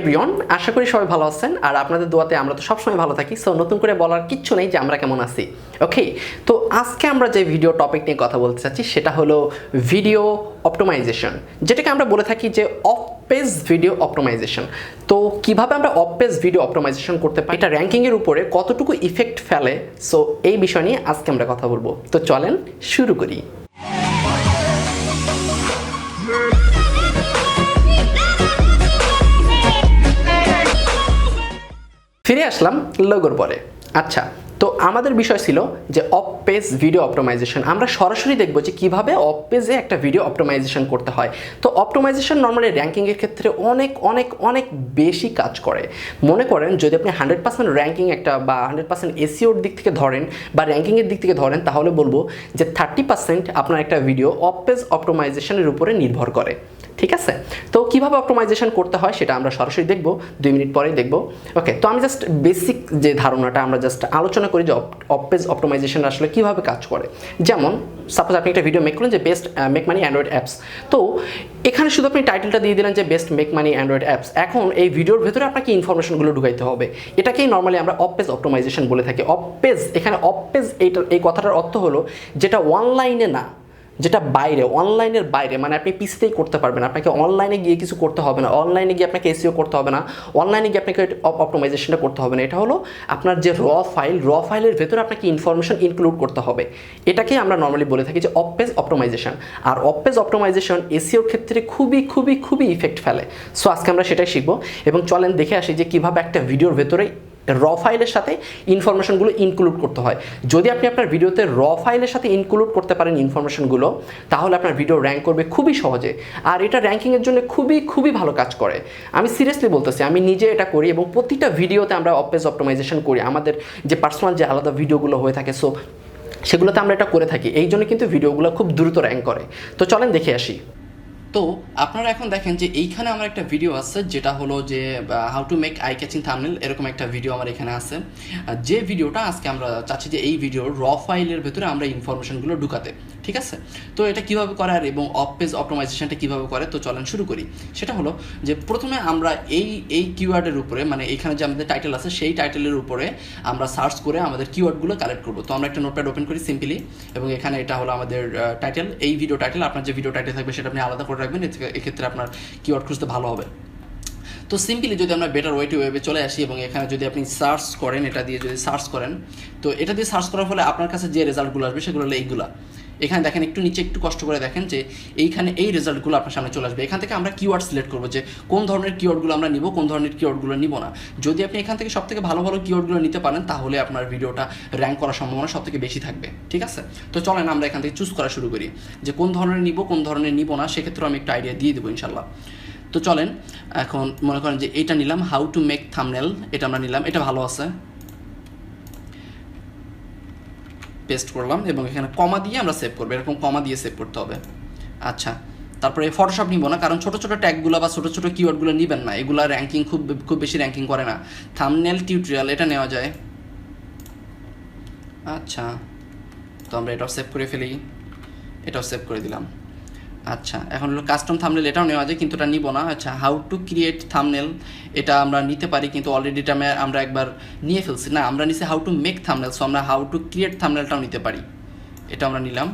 Everyone আশা করি সবাই ভালো আছেন। আর আপনাদের দোয়াতে আমরা তো সবসময় ভালো থাকি। সো নতুন করে বলার কিচ্ছু নেই যে আমরা কেমন আছি। ওকে তো আজকে আমরা যে ভিডিও টপিক নিয়ে কথা বলতে চাচ্ছি, সেটা হলো ভিডিও অপটোমাইজেশন যেটাকে আমরা বলে থাকি যে অফ পেজ ভিডিও অপটোমাইজেশন তো কীভাবে আমরা অফ পেজ ভিডিও অপটোমাইজেশন করতে পারি? এটা র্যাঙ্কিংয়ের উপরে কতটুকু ইফেক্ট ফেলে? সো এই বিষয় নিয়ে আজকে আমরা কথা বলব। তো চলেন শুরু করি। ফিরে আসলাম লোগোর পরে। আচ্ছা তো আমাদের বিষয় ছিল যে অফ পেজ ভিডিও অপটোমাইজেশন আমরা সরাসরি দেখব যে কীভাবে অফ পেজে একটা ভিডিও অপটোমাইজেশন করতে হয়। তো অপটোমাইজেশন নর্মালি র্যাঙ্কিংয়ের ক্ষেত্রে অনেক অনেক অনেক বেশি কাজ করে। মনে করেন যদি আপনি হান্ড্রেড পার্সেন্ট র্যাঙ্কিং একটা বা হান্ড্রেড পার্সেন্ট এসিওর দিক থেকে ধরেন বা র্যাঙ্কিংয়ের দিক থেকে ধরেন, তাহলে বলব যে থার্টি পার্সেন্ট আপনার একটা ভিডিও অফ পেজ অপটোমাইজেশনের উপরে নির্ভর করে। ঠিক আছে? তো কীভাবে অপটোমাইজেশন করতে হয় সেটা আমরা সরাসরি দেখব, দুই মিনিট পরেই দেখব। ওকে তো আমি জাস্ট বেসিক যে ধারণাটা আমরা জাস্ট আলোচনা করি যে অপেজ অপটোমাইজেশন আসলে কীভাবে কাজ করে। যেমন সাপোজ আপনি একটা ভিডিও মেক করলেন যে best make money Android apps তো এখানে শুধু আপনি টাইটেলটা দিয়ে দিলেন যে best make money Android apps এখন এই ভিডিওর ভেতরে আপনাকে ইনফরমেশনগুলো ঢুকাইতে হবে। এটাকেই নর্মালি আমরা অপেজ অপটোমাইজেশন বলে থাকি। অপেজ এখানে অপেজ এইটা এই কথাটার অর্থ হলো যেটা অনলাইনে না যেটা বাইরে, অনলাইনের বাইরে মানে আপনি পিসিতেই করতে পারবেন আপনাকে অনলাইনে গিয়ে কিছু করতে হবে না। অনলাইনে গিয়ে আপনাকে এসিও করতে হবে না। অনলাইনে গিয়ে আপনাকে অপটোমাইজেশনটা করতে হবে না। এটা হলো আপনার যে র ফাইল র ফাইলের ভেতরে আপনাকে ইনফরমেশন ইনক্লুড করতে হবে। এটাকেই আমরা নর্মালি বলে থাকি যে অপেজ অপটোমাইজেশন আর অপেজ অপটোমাইজেশন এসিওর ক্ষেত্রে খুবই খুবই খুবই ইফেক্ট ফেলে। সো আজকে আমরা সেটাই শিখব। এবং চলেন দেখে আসি যে কীভাবে একটা ভিডিওর ভেতরে র ফাইলের সাথে ইনফরমেশনগুলো ইনক্লুড করতে হয়। যদি আপনি আপনার ভিডিওতে র ফাইলের সাথে ইনক্লুড করতে পারেন ইনফরমেশনগুলো তাহলে আপনার ভিডিও র্যাঙ্ক করবে খুবই সহজে। আর এটা র্যাঙ্কিংয়ের জন্য খুবই খুবই ভালো কাজ করে। আমি সিরিয়াসলি বলতেছি, আমি নিজে এটা করি এবং প্রতিটা ভিডিওতে আমরা অপেজ অপটোমাইজেশন করি। আমাদের যে পার্সোনাল যে আলাদা ভিডিওগুলো হয়ে থাকে সো সেগুলোতে আমরা এটা করে থাকি। এই জন্য কিন্তু ভিডিওগুলো খুব দ্রুত র্যাঙ্ক করে। তো চলেন দেখে আসি। তো আপনারা এখন দেখেন যে এইখানে আমার একটা ভিডিও আছে, যেটা হলো যে how to make eye catching thumbnail এরকম একটা ভিডিও আমার এখানে আছে। যে ভিডিওটা আজকে আমরা চাচ্ছি যে এই ভিডিও র ফাইলের ভেতরে আমরা ইনফরমেশনগুলো ঢুকাতে, ঠিক আছে? তো এটা কীভাবে করে আর এবং অফ পেজ অপটোমাইজেশনটা কীভাবে করে, তো চলেন শুরু করি। সেটা হলো যে প্রথমে আমরা এই এই কিওয়ার্ডের উপরে মানে এখানে যে আমাদের টাইটেল আছে, সেই টাইটেলের উপরে আমরা সার্চ করে আমাদের কিওয়ার্ডগুলো কালেক্ট করব। তো আমরা একটা নোটপ্যাড ওপেন করি সিম্পলি এবং এখানে এটা হলো আমাদের টাইটেল এই ভিডিও টাইটেল আপনার যে ভিডিও টাইটেল থাকবে সেটা আপনি আলাদা করে রাখবেন এক্ষেত্রে আপনার কিওয়ার্ড খুঁজতে ভালো হবে। তো সিম্পলি যদি আমরা বেটার ওয়েটি ওয়েবে চলে আসি এবং এখানে যদি আপনি সার্চ করেন, এটা দিয়ে যদি সার্চ করেন, তো এটা দিয়ে সার্চ করার ফলে আপনার কাছে যে রেজাল্টগুলো আসবে সেগুলো হলো এইগুলা। এখানে দেখেন একটু নিচে একটু কষ্ট করে দেখেন যে এইখানে এই রেজাল্টগুলো আপনার সামনে চলে আসবে। এখান থেকে আমরা কিওয়ার্ড সিলেক্ট করব যে কোন ধরনের কিওয়ার্ডগুলো আমরা নিব, কোন ধরনের কিওয়ার্ডগুলো নিব না। যদি আপনি এখান থেকে সব থেকে ভালো ভালো কিওয়ার্ডগুলো নিতে পারেন, তাহলে আপনার ভিডিওটা র্যাঙ্ক করার সম্ভাবনা সব থেকে বেশি থাকবে। ঠিক আছে? তো চলেন আমরা এখান থেকে চুজ করা শুরু করি যে কোন ধরনের নিব, কোন ধরনের নিব না সেক্ষেত্রে আমি একটা আইডিয়া দিয়ে দেবো ইনশাল্লাহ তো চলেন, এখন মনে করেন যে এটা নিলাম হাউ টু মেক থামনেল এটা আমরা নিলাম, এটা ভালো আছে। পেস্ট করলাম এবং এখানে কমা দিয়ে আমরা সেভ করব। এরকম কমা দিয়ে সেভ করতে হবে। আচ্ছা তারপরে ফটোশপ নিব না, কারণ ছোটো ছোটো ট্যাগুলো বা ছোটো ছোটো কিওয়ার্ডগুলো নেবেন না। এগুলো র্যাঙ্কিং খুব খুব বেশি র্যাঙ্কিং করে না। থামনেল টিউটোরিয়াল এটা নেওয়া যায়। আচ্ছা তো আমরা এটাও সেভ করে ফেলি। এটাও সেভ করে দিলাম। আচ্ছা এখন হলো কাস্টম থামনেল এটাও নেওয়া যায়, কিন্তু এটা নিব না। আচ্ছা হাউ টু ক্রিয়েট থামনেল এটা আমরা নিতে পারি, কিন্তু অলরেডি এটা আমরা একবার নিয়ে ফেলছি। না, আমরা নিছি how to make thumbnail so আমরা হাউ টু ক্রিয়েট থামনেলটাও নিতে পারি। এটা আমরা নিলাম।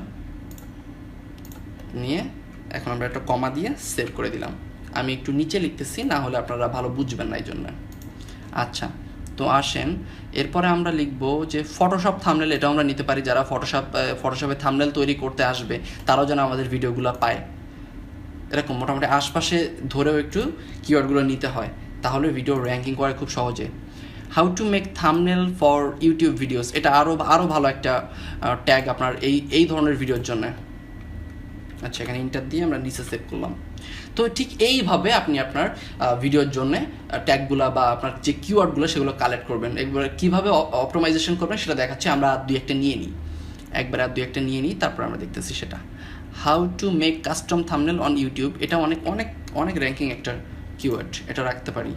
নিয়ে এখন আমরা একটা কমা দিয়ে সেভ করে দিলাম। আমি একটু নিচে লিখতেছি, না হলে আপনারা ভালো বুঝবেন না এই জন্য আচ্ছা তো আসেন। এরপরে আমরা লিখব যে ফটোশপ থামনেল এটাও আমরা নিতে পারি যারা ফটোশপ ফটোশপে থামনেল তৈরি করতে আসবে, তারাও যেন আমাদের ভিডিওগুলো পায়। এরকম মোটামুটি আশপাশে ধরেও একটু কিওয়ার্ডগুলো নিতে হয়, তাহলে ভিডিও র্যাঙ্কিং করা খুব সহজে। How to make thumbnail for YouTube videos এটা আরও আরও ভালো একটা ট্যাগ আপনার এই এই ধরনের ভিডিওর জন্য। আচ্ছা এখানে ইন্টার দিয়ে আমরা নিচে সেভ করলাম। তো ঠিক এইভাবে আপনি আপনার ভিডিওর জন্য ট্যাগগুলো বা আপনার যে কিওয়ার্ডগুলো সেগুলো কালেক্ট করবেন। একবার কীভাবে অপটোমাইজেশন করবেন সেটা দেখাচ্ছে, আমরা দুই একটা নিয়ে নিই। একবার আর দুই একটা নিয়ে নিই, তারপর আমরা দেখতেছি সেটা। How to make custom thumbnail on YouTube এটা অনেক অনেক অনেক র্যাঙ্কিং একটা কিওয়ার্ড এটা রাখতে পারি।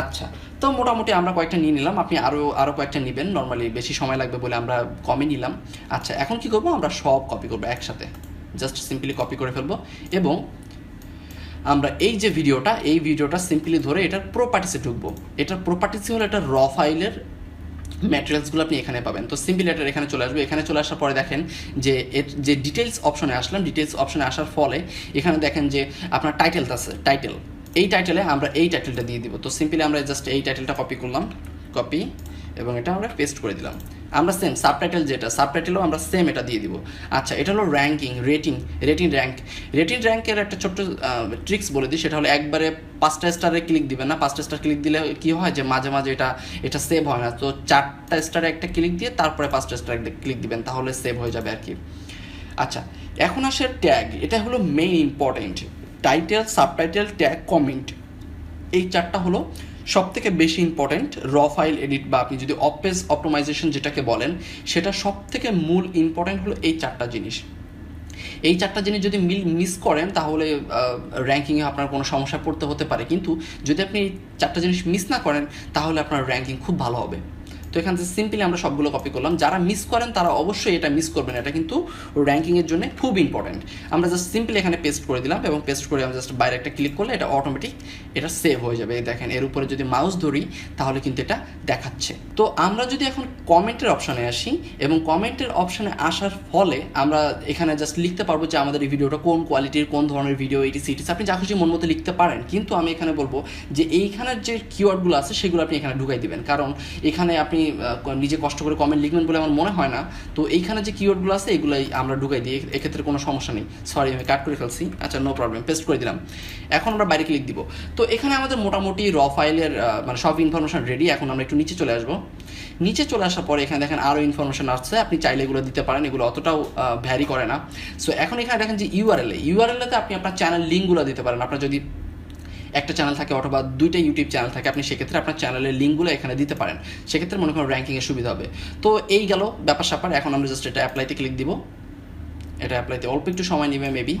আচ্ছা তো মোটামুটি আমরা কয়েকটা নিয়ে নিলাম। আপনি আরও আরও কয়েকটা নেবেন। নর্মালি বেশি সময় লাগবে বলে আমরা কমই নিলাম। আচ্ছা এখন কি করব? আমরা সব কপি করব একসাথে। জাস্ট সিম্পলি কপি করে ফেলব। এবং আমরা এই যে ভিডিওটা, এই ভিডিওটা সিম্পলি ধরে এটার প্রপার্টিসে ঢুকবো। এটার প্রপার্টিসে হলো এটা র ফাইলের ম্যাটেরিয়ালসগুলো আপনি এখানে পাবেন। তো সিম্পলি এটার এখানে চলে আসবে। এখানে চলে আসার পরে দেখেন যে এর, যে ডিটেলস অপশনে আসলাম ডিটেলস অপশনে আসার ফলে এখানে দেখেন যে আপনার টাইটেল আছে টাইটেল এই টাইটেলে আমরা এই টাইটেলটা দিয়ে দিব। তো সিম্পলি আমরা জাস্ট এই টাইটেলটা কপি করলাম কপি এবং এটা আমরা পেস্ট করে দিলাম। আমরা সেম সাবটাইটেল যেটা সাবটাইটেলও আমরা সেম এটা দিয়ে দিব। আচ্ছা এটা হলো ranking rating rating rank rating র্যাঙ্কের একটা ছোট্ট ট্রিক্স বলে দিই, সেটা হলো একবারে পাঁচটা স্টারে ক্লিক দিবেন না। পাঁচটা স্টার ক্লিক দিলে কি হয় যে মাঝে মাঝে এটা এটা সেভ হয় না। তো চারটা স্টারে একটা ক্লিক দিয়ে তারপরে পাঁচটা স্টার ক্লিক দিবেন, তাহলে সেভ হয়ে যাবে আর কি। আচ্ছা এখন আসে ট্যাগ এটা হলো main important title subtitle tag comment এই চারটা হলো সব থেকে বেশি ইম্পর্টেন্ট র ফাইল এডিট বা আপনি যদি অপেজ অপটোমাইজেশন যেটাকে বলেন, সেটা সব থেকে মূল ইম্পর্টেন্ট হলো এই চারটা জিনিস। এই চারটা জিনিস যদি মিল মিস করেন, তাহলে র্যাঙ্কিংয়ে আপনার কোনো সমস্যা পড়তে হতে পারে। কিন্তু যদি আপনি এই চারটা জিনিস মিস না করেন, তাহলে আপনার র্যাঙ্কিং খুব ভালো হবে। তো এখান থেকে সিম্পলি আমরা সবগুলো কপি করলাম। যারা মিস করেন, তারা অবশ্যই এটা মিস করবেন। এটা কিন্তু র্যাঙ্কিংয়ের জন্য খুব ইম্পর্টেন্ট আমরা জাস্ট সিম্পলি এখানে পেস্ট করে দিলাম এবং পেস্ট করে আমরা জাস্ট বাইরে একটা ক্লিক করলে এটা অটোমেটিক এটা সেভ হয়ে যাবে। দেখেন, এর উপরে যদি মাউস ধরি, তাহলে কিন্তু এটা দেখাচ্ছে। তো আমরা যদি এখন কমেন্টের অপশানে আসি এবং কমেন্টের অপশানে আসার ফলে আমরা এখানে জাস্ট লিখতে পারব যে আমাদের এই ভিডিওটা কোন কোয়ালিটির কোন ধরনের ভিডিও এটি সিটিস আপনি যা খুশি মন মতো লিখতে পারেন। কিন্তু আমি এখানে বলব যে এইখানের যে কিওয়ার্ডগুলো আছে, সেগুলো আপনি এখানে ঢুকাই দিবেন। কারণ এখানে আপনি নিজে কষ্ট করে কমেন্ট লিখবেন বলে আমার মনে হয় না। তো এইখানে যে কিওয়ার্ডগুলো আছে, এগুলাই আমরা ঢুকাই দিই। এক্ষেত্রে কোনো সমস্যা নেই। সরি আমি কাট করে ফেলছি। আচ্ছা নো প্রবলেম পেস্ট করে দিলাম। এখন আমরা বাইরে ক্লিক দিব। তো এখানে আমাদের মোটামুটি র ফাইলের মানে সব ইনফরমেশন রেডি এখন আমরা একটু নিচে চলে আসব। নিচে চলে আসার পরে এখানে দেখেন আরও ইনফরমেশন আসছে। আপনি চাইলে এগুলো দিতে পারেন। এগুলো অতটাও ভ্যারি করে না। সো এখন এখানে দেখেন যে ইউআরএল ইউআরএলতে আপনি আপনার চ্যানেল লিঙ্কগুলো দিতে পারেন। আপনার যদি একটা চ্যানেল থাকে অথবা দুইটা ইউটিউব চ্যানেল থাকে, আপনি সেক্ষেত্রে আপনার চ্যানেলের লিঙ্কগুলো এখানে দিতে পারেন। সেক্ষেত্রে মনে করেন র্যাঙ্কিংয়ের সুবিধা হবে। তো এই গেল ব্যাপার স্যাপার, এখন আমরা জাস্ট এটা অ্যাপ্লাইতে ক্লিক দিব। এটা অ্যাপ্লাইতে অল্প একটু সময় নেবে মেবি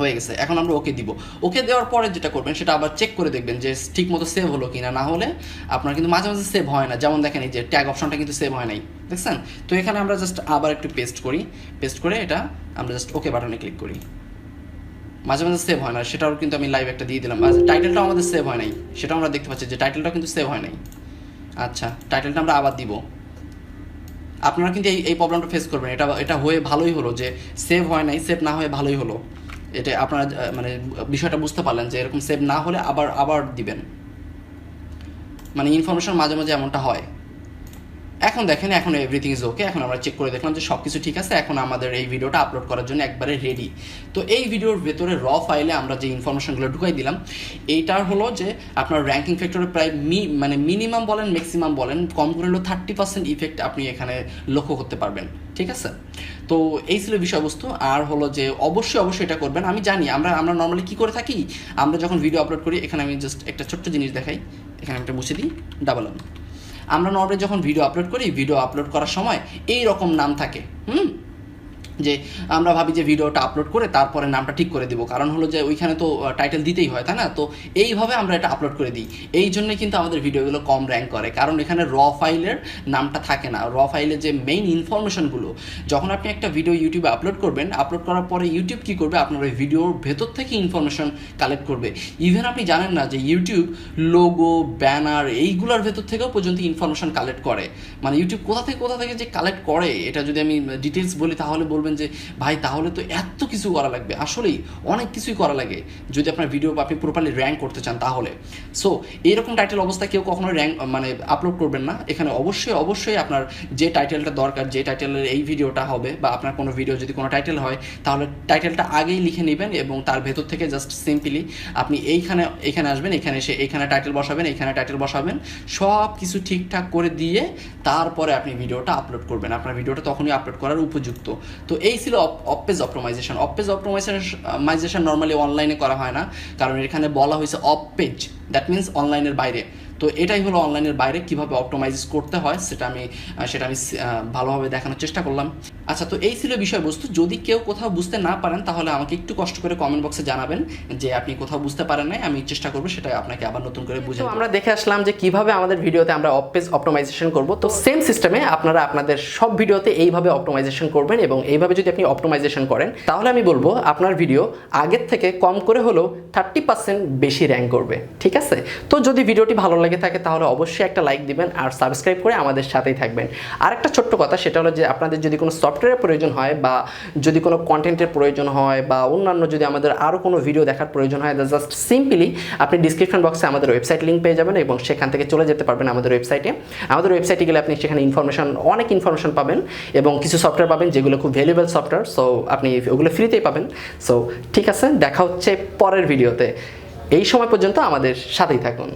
হয়ে গেছে, এখন আমরা ওকে দিব। ওকে দেওয়ার পরে যেটা করবেন, সেটা আবার চেক করে দেখবেন যে ঠিক মতো সেভ হলো কিনা। না হলে আপনার কিন্তু মাঝে মাঝে সেভ হয় না। যেমন দেখেন এই যে ট্যাগ অপশনটা কিন্তু সেভ হয় নাই, দেখছেন? তো এখানে আমরা জাস্ট আবার একটু পেস্ট করি। পেস্ট করে এটা আমরা জাস্ট ওকে বাটনে ক্লিক করি। মাঝে মাঝে সেভ হয় না, সেটাও কিন্তু আমি লাইভ একটা দিয়ে দিলাম। টাইটেলটাও আমাদের সেভ হয় নাই, সেটাও আমরা দেখতে পাচ্ছি যে টাইটেলটাও কিন্তু সেভ হয় নাই। আচ্ছা টাইটেলটা আমরা আবার দিব। আপনারা কিন্তু এই এই প্রবলেমটা ফেস করবেন। এটা এটা হয়ে ভালোই হলো যে সেভ হয় নাই সেভ না হয়ে ভালোই হলো। এটা আপনারা মানে বিষয়টা বুঝতে পারলেন যে এরকম সেভ না হলে আবার আবার দিবেন। মানে ইনফরমেশন মাঝে মাঝে এমনটা হয়। এখন দেখেন, এখন এভরিথিং ইজ ওকে এখন আমরা চেক করে দেখলাম যে সব কিছু ঠিক আছে, এখন আমাদের এই ভিডিওটা আপলোড করার জন্য একবারে রেডি তো এই ভিডিওর ভেতরে র ফাইলে আমরা যে ইনফরমেশনগুলো ঢুকাই দিলাম, এইটার হলো যে আপনার র্যাঙ্কিং ফ্যাক্টরে প্রায় মি মানে মিনিমাম বলেন ম্যাক্সিমাম বলেন, কম করে হলেও থার্টি পার্সেন্ট ইফেক্ট আপনি এখানে লক্ষ্য করতে পারবেন, ঠিক আছে? তো এই ছিল বিষয়বস্তু, আর হলো যে অবশ্যই অবশ্যই এটা করবেন। আমি জানি, আমরা আমরা নর্মালি কি করে থাকি? আমরা যখন ভিডিও আপলোড করি, এখানে আমি জাস্ট একটা ছোট্ট জিনিস দেখাই, এখানে একটা মুছে দিই ডাবল আমরা নর্মালি যখন ভিডিও আপলোড করি ভিডিও আপলোড করার সময় এই রকম নাম থাকে। হুম? যে আমরা ভাবি যে ভিডিওটা আপলোড করে তারপরে নামটা ঠিক করে দিব। কারণ হলো যে ওইখানে তো টাইটেল দিতেই হয়, তাই না? তো এইভাবে আমরা এটা আপলোড করে দিই। এই জন্যই কিন্তু আমাদের ভিডিওগুলো কম র্যাঙ্ক করে। কারণ এখানে র ফাইলের নামটা থাকে না। র ফাইলের যে মেইন ইনফরমেশনগুলো যখন আপনি একটা ভিডিও ইউটিউবে আপলোড করবেন আপলোড করার পরে ইউটিউব কি করবে? আপনার ওই ভিডিওর ভেতর থেকে ইনফরমেশন কালেক্ট করবে। ইভেন আপনি জানেন না যে ইউটিউব লোগো ব্যানার এইগুলোর ভেতর থেকেও পর্যন্ত ইনফরমেশন কালেক্ট করে। মানে ইউটিউব কোথা থেকে কোথা থেকে যে কালেক্ট করে, এটা যদি আমি ডিটেলস বলি, তাহলে বলবেন যে, ভাই, তাহলে তো এত কিছু করা লাগবে। আসলেই অনেক কিছুই করা লাগে। যদি আপনার ভিডিও আপনি প্রপারলি র্যাঙ্ক করতে চান তাহলে। সো এইরকম টাইটেল অবস্থায় কেউ কখনো র্যাঙ্ক মানে আপলোড করবেন না। এখানে অবশ্যই অবশ্যই আপনার যে টাইটেলটা দরকার, যে টাইটেলের এই ভিডিওটা হবে বা আপনার কোনো ভিডিও যদি কোনো টাইটেল হয়, তাহলে টাইটেলটা আগেই লিখে নেবেন এবং তার ভেতর থেকে জাস্ট সিম্পলি আপনি এইখানে, এখানে আসবেন, এখানে এসে এখানে টাইটেল বসাবেন, এখানে টাইটেল বসাবেন। সব কিছু ঠিকঠাক করে দিয়ে তারপরে আপনি ভিডিওটা আপলোড করবেন। আপনার ভিডিওটা তখনই আপলোড করার উপযুক্ত। তো এই ছিল off page optimisation off page optimisation normally অনলাইনে করা হয় না। কারণ এখানে বলা হয়েছে অপ পেজ দ্যাট মিনস অনলাইনের বাইরে। তো এটাই হলো অনলাইনের বাইরে কীভাবে অপটোমাইজ করতে হয় সেটা আমি সেটা আমি ভালোভাবে দেখানোর চেষ্টা করলাম। আচ্ছা তো এই ছিল বিষয়বস্তু। যদি কেউ কোথাও বুঝতে না পারেন তাহলে আমাকে একটু কষ্ট করে কমেন্ট বক্সে জানাবেন যে আপনি কোথাও বুঝতে পারেন নাই আমি চেষ্টা করব সেটা আপনাকে আবার নতুন করে বুঝে আমরা দেখে আসলাম যে কীভাবে আমাদের ভিডিওতে আমরা অফ পেজ অপটোমাইজেশন করব। তো সেম সিস্টেমে আপনারা আপনাদের সব ভিডিওতে এইভাবে অপটোমাইজেশন করবেন এবং এইভাবে যদি আপনি অপটোমাইজেশন করেন তাহলে আমি বলব আপনার ভিডিও আগের থেকে কম করে হলেও থার্টি পার্সেন্ট বেশি র্যাঙ্ক করবে। ঠিক আছে? তো যদি ভিডিওটি ভালো লেগে থাকে, তাহলে অবশ্যই একটা লাইক দিবেন আর সাবস্ক্রাইব করে আমাদের সাথেই থাকবেন। আর একটা ছোট্ট কথা, সেটা হলো যে আপনাদের যদি কোনো সফটওয়্যারের প্রয়োজন হয় বা যদি কোনো কন্টেন্টের প্রয়োজন হয় বা অন্যান্য যদি আমাদের আরও কোনো ভিডিও দেখার প্রয়োজন হয় জাস্ট সিম্পলি আপনি ডিসক্রিপশন বক্সে আমাদের ওয়েবসাইট লিঙ্ক পেয়ে যাবেন এবং সেখান থেকে চলে যেতে পারবেন আমাদের ওয়েবসাইটে আমাদের ওয়েবসাইটে গেলে আপনি সেখানে ইনফরমেশন অনেক ইনফরমেশন পাবেন এবং কিছু সফটওয়্যার পাবেন যেগুলো খুব ভ্যালুয়েবল সফটওয়্যার সো আপনি ওগুলো ফ্রিতেই পাবেন। সো ঠিক আছে, দেখা হচ্ছে পরের ভিডিওতে এই সময় পর্যন্ত আমাদের সাথেই থাকুন।